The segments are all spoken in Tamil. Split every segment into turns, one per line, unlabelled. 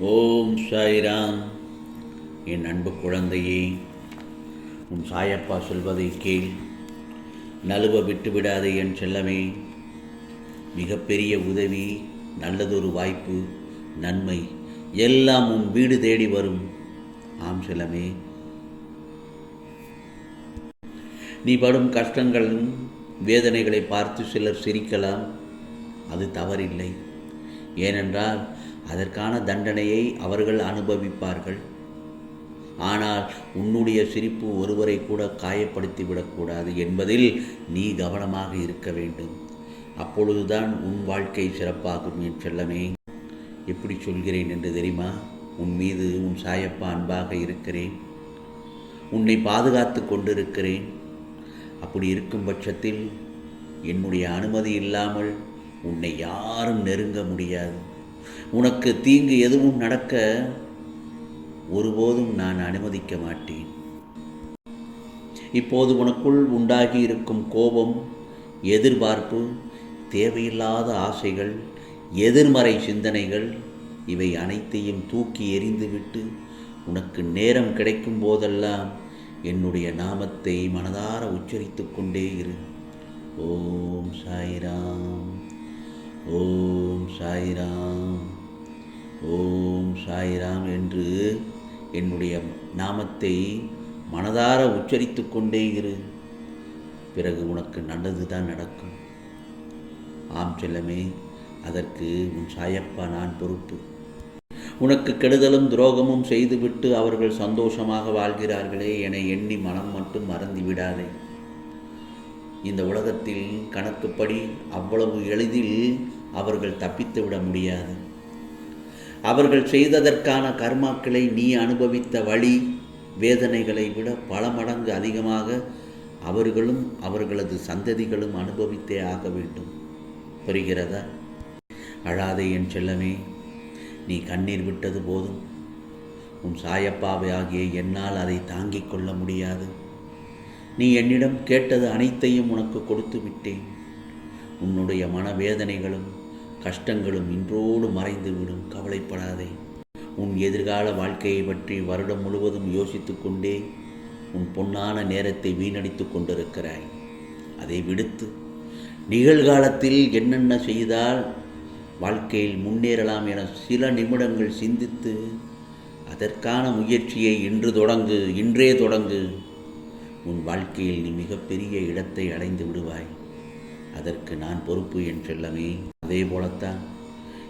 ஓம் சாய்ராம். என் அன்பு குழந்தையே உன் சாயப்பா சொல்வதை கேள். நழுவ விட்டுவிடாதே என் செல்லமே. மிகப்பெரிய உதவி நல்லதொரு வாய்ப்பு நன்மை எல்லாம் உன் வீடு தேடி வரும். ஆம் செல்லமே. நீ படும் கஷ்டங்களும் வேதனைகளை பார்த்து சிலர் சிரிக்கலாம். அது தவறில்லை. ஏனென்றால் அதற்கான தண்டனையை அவர்கள் அனுபவிப்பார்கள். ஆனால் உன்னுடைய சிரிப்பு ஒருவரை கூட காயப்படுத்தி விடக்கூடாது என்பதில் நீ கவனமாக இருக்க வேண்டும். அப்பொழுதுதான் உன் வாழ்க்கை சிறப்பாகும் என் செல்லமே. எப்படி சொல்கிறேன் என்று தெரியுமா? உன் மீது உன் சாயப்பா அன்பாக இருக்கிறேன். உன்னை பாதுகாத்து கொண்டிருக்கிறேன். அப்படி இருக்கும் பட்சத்தில் என்னுடைய அனுமதி இல்லாமல் உன்னை யாரும் நெருங்க முடியாது. உனக்கு தீங்கு எதுவும் நடக்க ஒருபோதும் நான் அனுமதிக்க மாட்டேன். இப்போது உனக்குள் உண்டாகி இருக்கும் கோபம் எதிர்பார்ப்பு தேவையில்லாத ஆசைகள் எதிர்மறை சிந்தனைகள் இவை அனைத்தையும் தூக்கி எறிந்துவிட்டு உனக்கு நேரம் கிடைக்கும் போதெல்லாம் என்னுடைய நாமத்தை மனதார உச்சரித்து கொண்டே இரு. ஓம் சாய்ராம். ஓம் சாய்ராம். ஓம் சாய்ராம் என்று என்னுடைய நாமத்தை மனதார உச்சரித்து கொண்டே இரு. பிறகு உனக்கு நல்லது தான் நடக்கும். ஆம் செல்லமே அதற்கு உன் சாயப்பா நான் பொறுப்பு. உனக்கு கெடுதலும் துரோகமும் செய்துவிட்டு அவர்கள் சந்தோஷமாக வாழ்கிறார்களே என எண்ணி மனம் மட்டும் மறந்து விடாதே. இந்த உலகத்தில் கணக்குப்படி அவ்வளவு எளிதில் அவர்கள் தப்பித்து விட முடியாது. அவர்கள் செய்ததற்கான கர்மாக்களை நீ அனுபவித்த வழி வேதனைகளை விட பல மடங்கு அதிகமாக அவர்களும் அவர்களது சந்ததிகளும் அனுபவித்தே ஆக வேண்டும். புரிகிறதா? அழாதே என் செல்லமே நீ கண்ணீர் விட்டது போதும். உன் சாயப்பாவை ஆகிய என்னால் அதை தாங்கிக் கொள்ள முடியாது. நீ என்னிடம் கேட்டது அனைத்தையும் உனக்கு கொடுத்து விட்டேன். உன்னுடைய மனவேதனைகளும் கஷ்டங்களும் இன்றோடு மறைந்து விடும் கவலைப்படாதே. உன் எதிர்கால வாழ்க்கையை பற்றி வருடம் முழுவதும் யோசித்து கொண்டே உன் பொன்னான நேரத்தை வீணடித்து கொண்டிருக்கிறாய். அதை விடுத்து நிகழ்காலத்தில் என்னென்ன செய்தால் வாழ்க்கையில் முன்னேறலாம் என சில நிமிடங்கள் சிந்தித்து அதற்கான முயற்சியை இன்று தொடங்கு இன்றே தொடங்கு. உன் வாழ்க்கையில் நீ மிகப்பெரிய இடத்தை அடைந்து விடுவாய். அதற்கு நான் பொறுப்பு என் செல்லமே. அதே போலத்தான்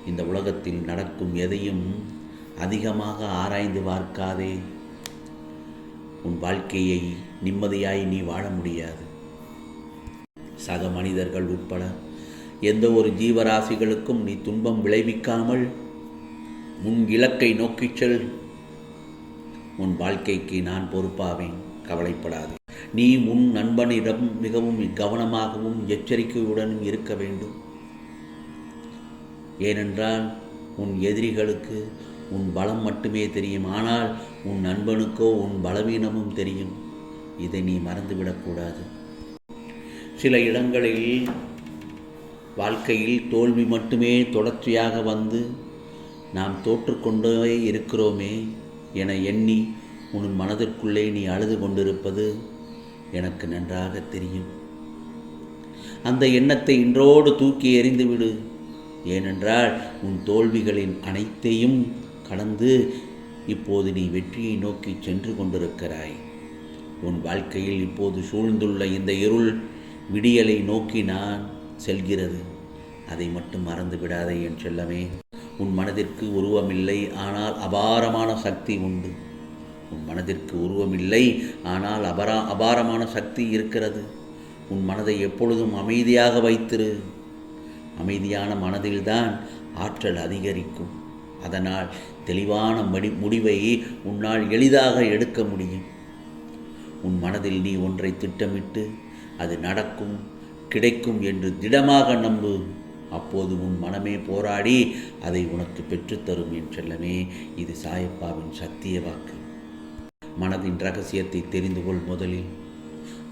இந்த உலகத்தில் நடக்கும் எதையும் அதிகமாக ஆராய்ந்து பார்க்காதே. உன் வாழ்க்கையை நிம்மதியாய் நீ வாழ முடியாது. சக மனிதர்கள் உட்பட எந்த ஒரு ஜீவராசிகளுக்கும் நீ துன்பம் விளைவிக்காமல் உன் இலக்கை நோக்கிச் செல். உன் வாழ்க்கைக்கு நான் பொறுப்பாவேன். கவலைப்படாதே. நீ உன் நண்பனிடம் மிகவும் கவனமாகவும் எச்சரிக்கையுடனும் இருக்க வேண்டும். ஏனென்றால் உன் எதிரிகளுக்கு உன் பலம் மட்டுமே தெரியும். ஆனால் உன் நண்பனுக்கோ உன் பலவீனமும் தெரியும். இதை நீ மறந்துவிடக்கூடாது சில இடங்களில் வாழ்க்கையில் தோல்வி மட்டுமே தொடர்ச்சியாக வந்து நாம் தோற்றுக்கொண்டே இருக்கிறோமே என எண்ணி உன் மனதிற்குள்ளே நீ அழுது கொண்டிருப்பது எனக்கு நன்றாக தெரியும். அந்த எண்ணத்தை இன்றோடு தூக்கி எறிந்துவிடு. ஏனென்றால் உன் தோல்விகளின் அனைத்தையும் கடந்து இப்போது நீ வெற்றியை நோக்கி சென்று கொண்டிருக்கிறாய். உன் வாழ்க்கையில் இப்போது சூழ்ந்துள்ள இந்த இருள் விடியலை நோக்கி நான் செல்கிறது. அதை மட்டும் மறந்து விடாதே என் செல்லமே. உன் மனதிற்கு உருவமில்லை ஆனால் அபாரமான சக்தி உண்டு. உன் மனதிற்கு உருவமில்லை. ஆனால் அபரா அபாரமான சக்தி இருக்கிறது. உன் மனதை எப்பொழுதும் அமைதியாக வைத்திரு. அமைதியான மனதில்தான் ஆற்றல் அதிகரிக்கும். அதனால் தெளிவான மடி முடிவை உன்னால் எளிதாக எடுக்க முடியும். உன் மனதில் நீ ஒன்றை திட்டமிட்டு அது நடக்கும் கிடைக்கும் என்று திடமாக நம்பு. அப்போது உன் மனமே போராடி அதை உனக்கு பெற்றுத்தரும் என் செல்லமே. இது சாயப்பாவின் சத்திய வாக்கு. மனதின் ரகசியத்தை தெரிந்து கொள் முதலில்.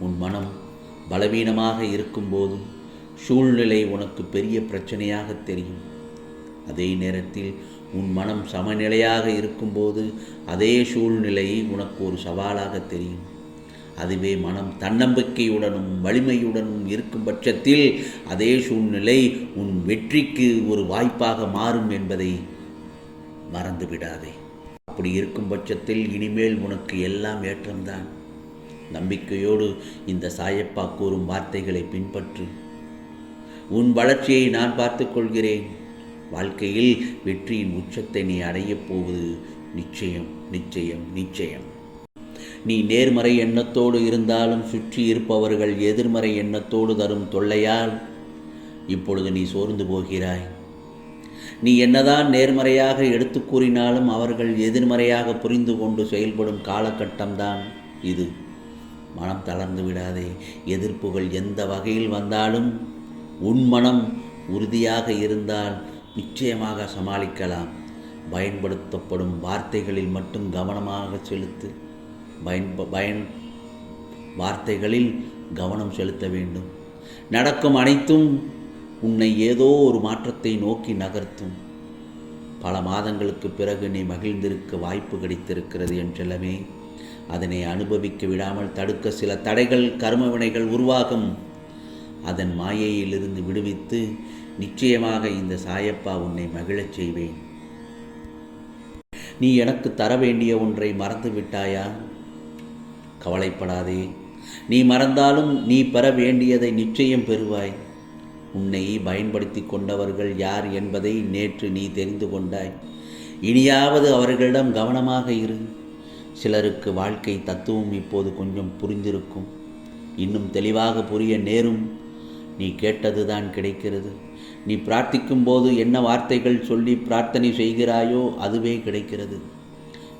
உன் மனம் பலவீனமாக இருக்கும்போதும் சூழ்நிலை உனக்கு பெரிய பிரச்சனையாக தெரியும். அதே நேரத்தில் உன் மனம் சமநிலையாக இருக்கும்போது அதே சூழ்நிலை உனக்கு ஒரு சவாலாக தெரியும். அதுவே மனம் தன்னம்பிக்கையுடனும் வலிமையுடனும் இருக்கும் பட்சத்தில் அதே சூழ்நிலை உன் வெற்றிக்கு ஒரு வாய்ப்பாக மாறும் என்பதை மறந்துவிடாதே. அப்படி இருக்கும் பட்சத்தில் இனிமேல் உனக்கு எல்லாம் ஏற்றம்தான். நம்பிக்கையோடு இந்த சாயப்பா கூறும் வார்த்தைகளை பின்பற்று. உன் வளர்ச்சியை நான் பார்த்துக்கொள்கிறேன் வாழ்க்கையில் வெற்றியின் உச்சத்தை நீ அடையப் போவது நிச்சயம் நிச்சயம் நிச்சயம். நீ நேர்மறை எண்ணத்தோடு இருந்தாலும் சுற்றி இருப்பவர்கள் எதிர்மறை எண்ணத்தோடு தரும் தொல்லையால் இப்பொழுது நீ சோர்ந்து போகிறாய். நீ என்னதான் நேர்மறையாக எடுத்து கூறினாலும் அவர்கள் எதிர்மறையாக புரிந்து கொண்டு செயல்படும் காலகட்டம்தான் இது. மனம் தளர்ந்து விடாதே. எதிர்ப்புகள் எந்த வகையில் வந்தாலும் உன் மனம் உறுதியாக இருந்தால் நிச்சயமாக சமாளிக்கலாம். பயன்படுத்தப்படும் வார்த்தைகளில் மட்டும் கவனமாக செலுத்து பயன் பயன் வார்த்தைகளில் கவனம் செலுத்த வேண்டும். நடக்கும் அனைத்தும் உன்னை ஏதோ ஒரு மாற்றத்தை நோக்கி நகர்த்தும். பல மாதங்களுக்கு பிறகு நீ மகிழ்ந்திருக்க வாய்ப்பு கிடைத்திருக்கிறது என்றெல்லாமே அதனை அனுபவிக்க விடாமல் தடுக்க சில தடைகள் கர்மவினைகள் உருவாகும். அதன் மாயையிலிருந்து விடுவித்து நிச்சயமாக இந்த சாயப்பா உன்னை மகிழச் செய்வேன். நீ எனக்கு தர வேண்டிய ஒன்றை மறந்து விட்டாயா? கவலைப்படாதே. நீ மறந்தாலும் நீ பெற வேண்டியதை நிச்சயம் பெறுவாய். உன்னை பயன்படுத்தி கொண்டவர்கள் யார் என்பதை நேற்று நீ தெரிந்து கொண்டாய். இனியாவது அவர்களிடம் கவனமாக இரு. சிலருக்கு வாழ்க்கை தத்துவம் இப்போது கொஞ்சம் புரிந்திருக்கும். இன்னும் தெளிவாக புரிய நேரும். நீ கேட்டதுதான் கிடைக்கிறது. நீ பிரார்த்திக்கும் போது என்ன வார்த்தைகள் சொல்லி பிரார்த்தனை செய்கிறாயோ அதுவே கிடைக்கிறது.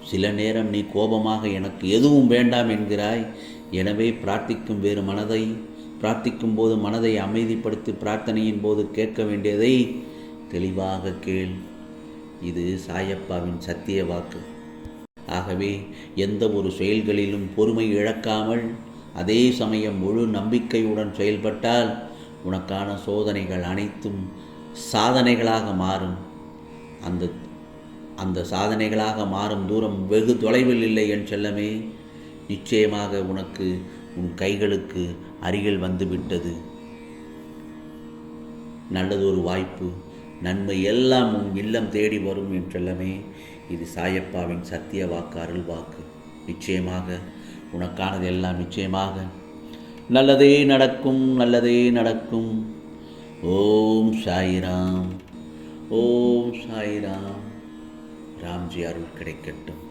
சில நேரம் நீ கோபமாக எனக்கு எதுவும் வேண்டாம் என்கிறாய். எனவே பிரார்த்திக்கும் வேறு மனதை பிரார்த்திக்கும் போது மனதை அமைதிப்படுத்தி பிரார்த்தனையின் போது கேட்க வேண்டியதை தெளிவாக கேள். இது சாயப்பாவின் சத்திய வாக்கு. ஆகவே எந்த ஒரு செயல்களிலும் பொறுமை இழக்காமல் அதே சமயம் முழு நம்பிக்கையுடன் செயல்பட்டால் உனக்கான சோதனைகள் அனைத்தும் சாதனைகளாக மாறும். அந்த அந்த சாதனைகளாக மாறும் தூரம் வெகு தொலைவில் இல்லை என் செல்லமே. நிச்சயமாக உனக்கு உன் கைகளுக்கு அருகில் வந்துவிட்டது. நல்லதொரு வாய்ப்பு நன்மை எல்லாம் உன் இல்லம் தேடி வரும் என்றெல்லாமே இது சாயப்பாவின் சத்திய வாக்கு அருள் வாக்கு. நிச்சயமாக உனக்கானது எல்லாம் நிச்சயமாக. நல்லதே நடக்கும் நல்லதே நடக்கும். ஓம் சாய்ராம் ஓம் சாய்ராம். ராம்ஜி அருள் கிடைக்கட்டும்.